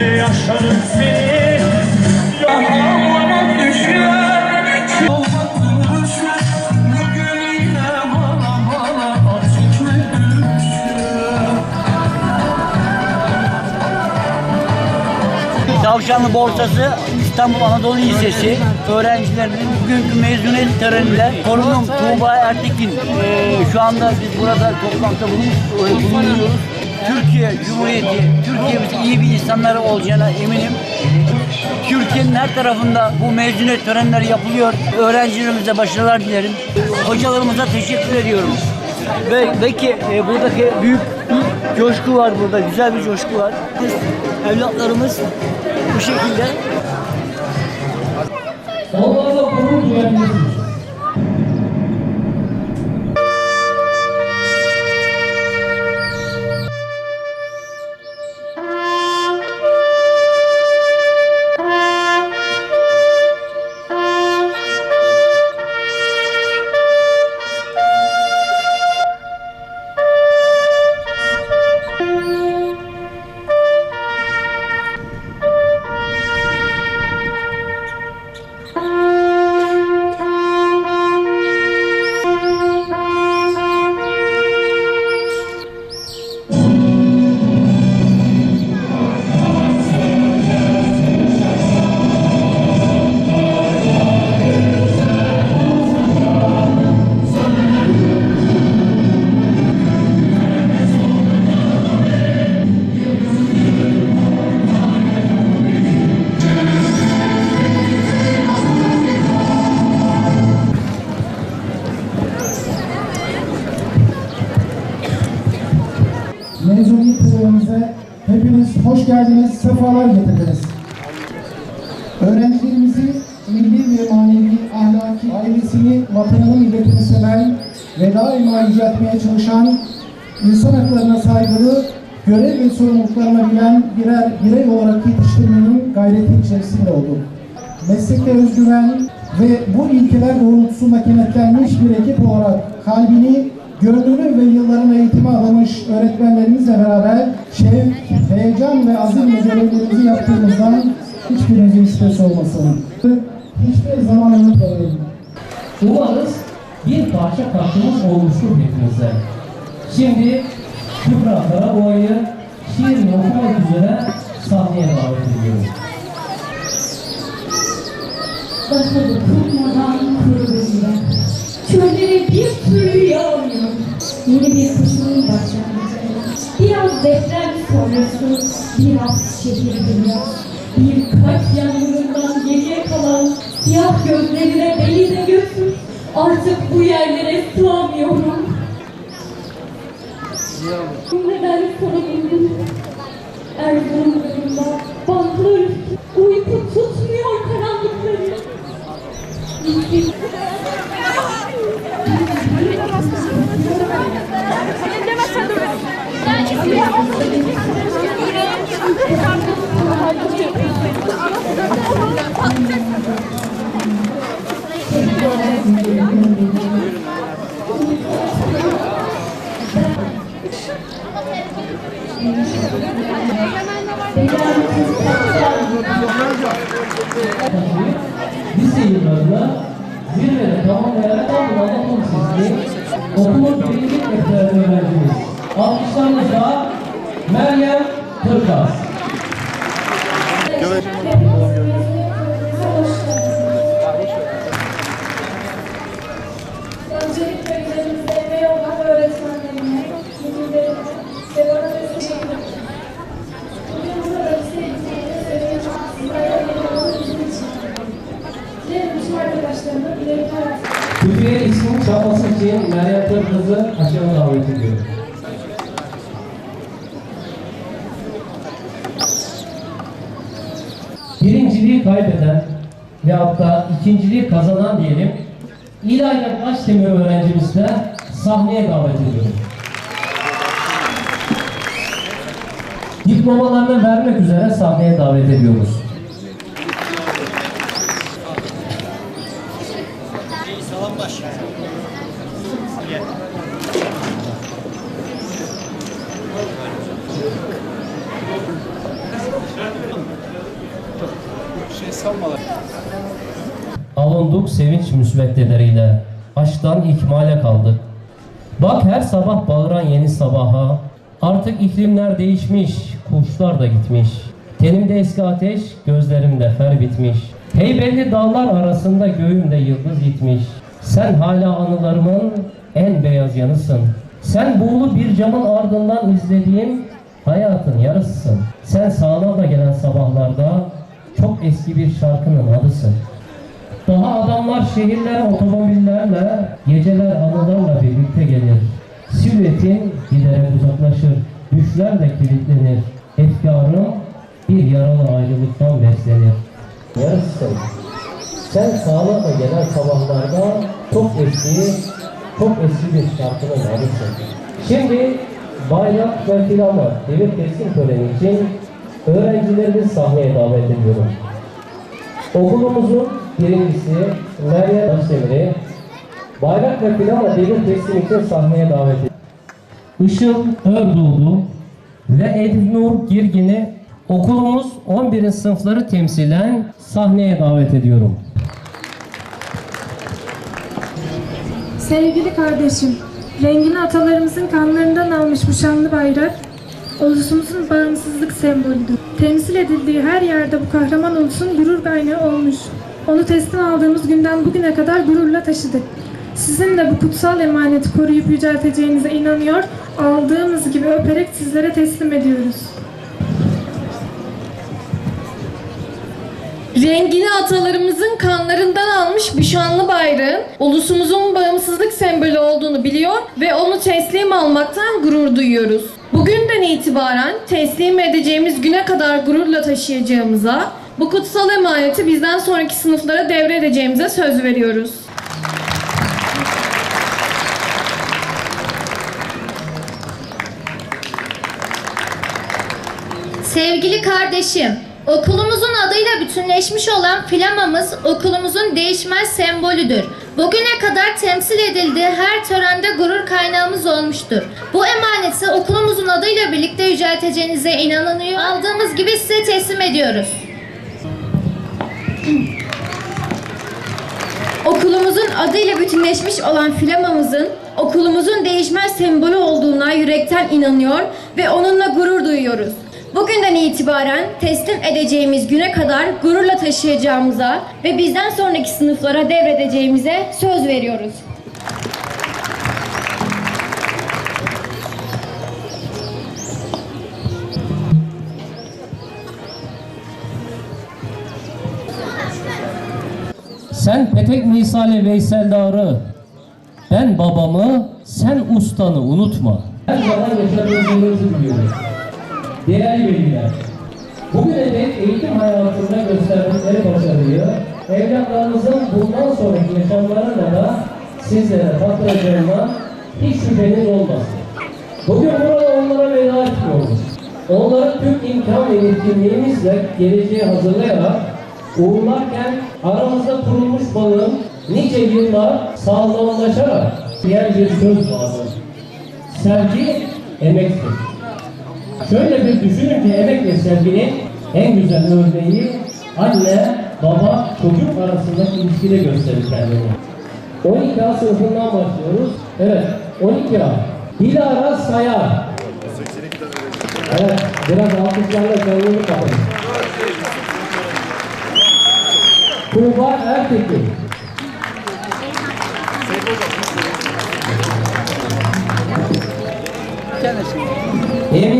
Yaşarım seni Yağmura düşer Çolmaklı düşer Bugün yine bana bana Artık ne düşer Tavşanlı Borsası İstanbul Anadolu Lisesi öğrencilerinin bugünkü mezuniyet töreninde torunum Tuğba Ertekin eee, şu anda biz burada toplantıda e, bulunuyoruz. Türkiye Cumhuriyeti, Türkiye'miz iyi bir insanları olacağına eminim. Türkiye'nin her tarafında bu mezuniyet törenleri yapılıyor. Öğrencilerimize başarılar dilerim. Hocalarımıza teşekkür ediyorum. Ve belki e, buradaki büyük bir coşku var burada. Güzel bir coşku var. Biz evlatlarımız bu şekilde Onlarla sefalar getirdiniz. Öğrencilerimizi milli ve manevi, ahlaki ailesini, vatanını, milletini seven ve daima yüceltmeye çalışan, insan haklarına saygılı, görev ve sorumluluklarına bilen birer birey olarak yetiştirmenin gayreti içerisinde olduk. Meslekte özgüven ve bu ilkeler doğrultusunda kenetlenmiş bir ekip olarak kalbini, gönlünü ve yılların eğitimi adamış öğretmenlerimizle beraber şevk, heyecan ve azimle görevlerimizi yaptığımızdan hiçbirinizin stres olmasın. Hiçbir zaman unutmayın. Umarız bir parça katkımız olmuştur hepinize. Şimdi Kübra Karaboğa'yı şiirini okumak üzere sahneye davet ediyorum. Daha dokunmadan kuruluyla Çöllere bir türlü yağmıyor Yeni bir kışın başlangıcı. Biraz deprem sonrası Biraz şehir dünya Bir kalp yangınından geriye kalan Siyah gözlerine beni de götür. Artık bu yerlere sığamıyorum. Neden sorabilirim Erzurumlarında Bantlı Uyku tutmuyor karanlıkları Lise yıllarında zirvede tamamlayan İstanbul Anadolu Lisesi okulun birinci defterli öğrencimiz. Alkışlarınızla Meryem Kırkaz. Öncelikle Birinciliği kaybeden ve hatta ikinciliği kazanan diyelim İlahiyat Başdemir öğrencimizi de sahneye davet ediyorum. Diplomalarını vermek üzere sahneye davet ediyoruz. Avunduk sevinç müsveddeleriyle, aşktan ikmale kaldık. Bak her sabah bağıran yeni sabaha, artık iklimler değişmiş, kuşlar da gitmiş. Tenimde eski ateş, gözlerimde fer bitmiş. Heybelli dağlar arasında göğümde yıldız gitmiş. Sen hala anılarımın en beyaz yanısın. Sen buğulu bir camın ardından izlediğim hayatın yarısısın. Sen sağlarda gelen sabahlarda çok eski bir şarkının adısın. Daha adamlar şehirlere otomobillerle, geceler anılarla birlikte gelir. Silüetin giderek uzaklaşır, düşler de kilitlenir. Efkarım bir yaralı ayrılıktan beslenir. Yarısın. Sen sağlıkla gelen sabahlarda çok eski, çok eski bir şarkının adısın. Şimdi bayrak ve filanla devir teslim töreni için öğrencilerimizi sahneye davet ediyorum. Okulumuzun birincisi Meryem Taşdemir'i bayrak ve plana devir teslim için sahneye davet ediyor. Işıl Ördoğdu ve Ednur Girgin'i okulumuz 11. sınıfları temsilen sahneye davet ediyorum. Sevgili kardeşim, rengini atalarımızın kanlarından almış bu şanlı bayrak, ulusumuzun bağımsızlık sembolüdür. Temsil edildiği her yerde bu kahraman ulusun gurur kaynağı olmuş. Onu teslim aldığımız günden bugüne kadar gururla taşıdık. Sizin de bu kutsal emaneti koruyup yücelteceğinize inanıyor, aldığımız gibi öperek sizlere teslim ediyoruz. Rengini atalarımızın kanlarından almış bu şanlı bayrağın ulusumuzun bağımsızlık sembolü olduğunu biliyor ve onu teslim almaktan gurur duyuyoruz. Bugünden itibaren teslim edeceğimiz güne kadar gururla taşıyacağımıza, bu kutsal emaneti bizden sonraki sınıflara devredeceğimize söz veriyoruz. Sevgili kardeşim, okulumuzun adıyla bütünleşmiş olan flamamız okulumuzun değişmez sembolüdür. Bugüne kadar temsil edildiği her törende gurur kaynağımız olmuştur. Bu emaneti okulumuzun adıyla birlikte yücelteceğinize inanılıyor. Aldığımız gibi size teslim ediyoruz. Okulumuzun adıyla bütünleşmiş olan flamamızın okulumuzun değişmez sembolü olduğuna yürekten inanıyor ve onunla gurur duyuyoruz. Bugünden itibaren teslim edeceğimiz güne kadar gururla taşıyacağımıza ve bizden sonraki sınıflara devredeceğimize söz veriyoruz. Sen petek misali Veysel Darı, ben babamı, sen ustanı unutma. Her zaman yaşadığımızı biliyoruz. Değerli veliler, bugüne dek eğitim hayatında gösterdikleri başarıyı, evlatlarınızın bundan sonraki yaşamlarında da sizlere tattıracağına hiç şüpheniz olmasın. Bugün burada onlara veda etmiyoruz. Onları tüm imkan ve yetkinliğimizle geleceğe hazırlayarak uğurlarken aramızda kurulmuş balığın nice yıllar sağlamlaşarak diğer bir söz vardır. Sevgi emektir. Şöyle bir düşünün ki emek ve sevginin en güzel örneği anne, baba, çocuk arasındaki ilişkide gösterir kendini. 12 A sınıfından başlıyoruz. Evet, 12 A. Dilara Sayar. Evet, biraz alkışlarla kendini kapatın. Tuğba Ertekin.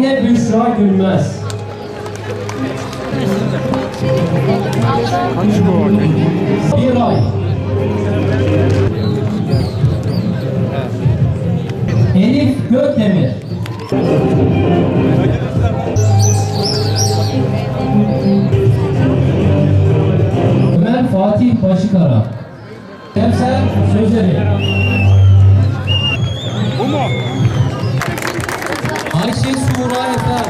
Emine Büşra Gülmez. Bir ay. Elif Gökdemir. Ömer Fatih Başıkara. Temsel Sözleri. Bu mu? Ayşe Suğra Efer.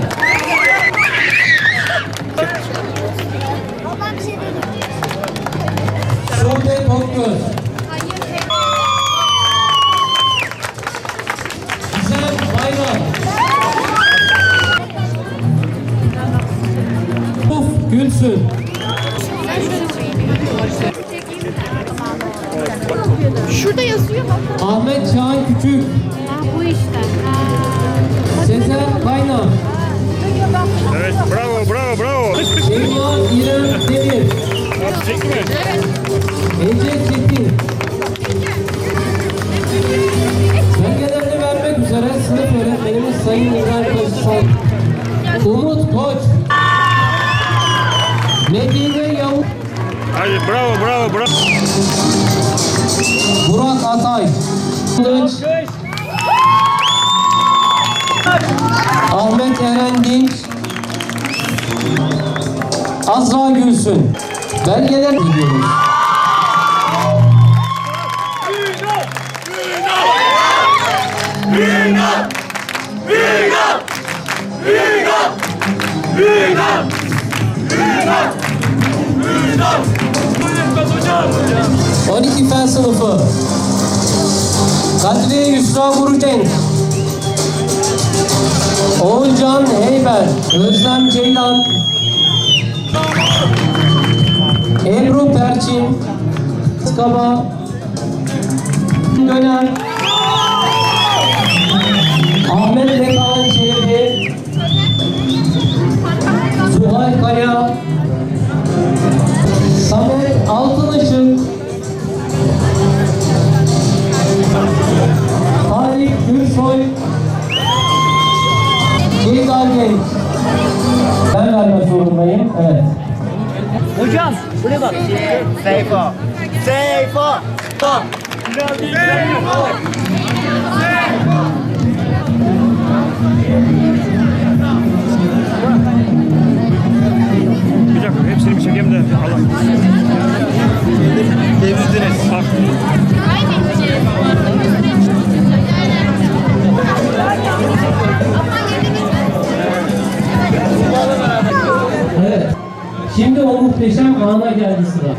Sude Bongöz. Gizem Bayram. Uf Gülsün. Şurada yazıyor bak. Ahmet Çağan Küçük. İbrahim Taşısan. Umut Koç. Medine Yavuz. Hadi bravo bravo bravo. Burak Atay. Kılıç. Ahmet Eren Dinç. Azra Gülsün. Belgeler gidiyoruz. 12 fen sınıfı. Kadriye Yusra Gurucenk. Oğulcan Heyber. Özlem Ceylan. Ebru Perçin. Kaba. Hocam buraya bak. Seyfa. Seyfa. Bak. Bir dakika hepsini bir çekeyim de Allah. Devirdiniz. Bak. Evet. Şimdi o muhteşem ana geldi sıra.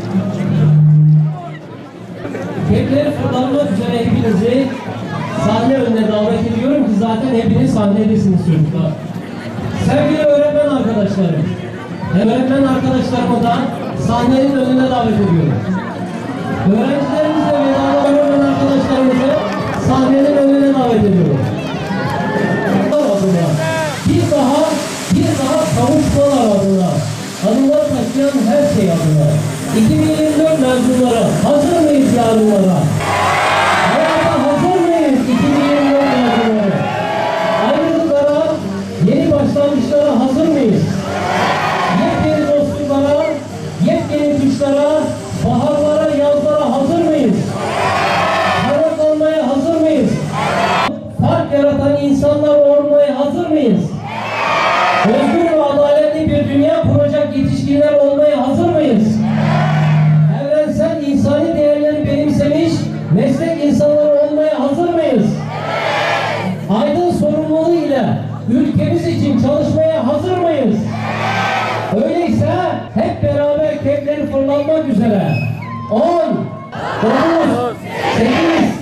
Kepler fırlanmak üzere hepinizi sahne önüne davet ediyorum ki zaten hepiniz sahnedesiniz çocuklar. Sevgili öğretmen arkadaşlarım, öğretmen arkadaşlarımı da sahnenin önüne davet ediyorum. Öğrencilerimizle vedalanan öğretmen arkadaşlarımızı sahnenin önüne davet ediyorum. adına, bir daha, bir daha kavuşmalar adına, adımlar taşıyan her şey adına, 2024 mezunları hazır mıyız yarınlara? Yes.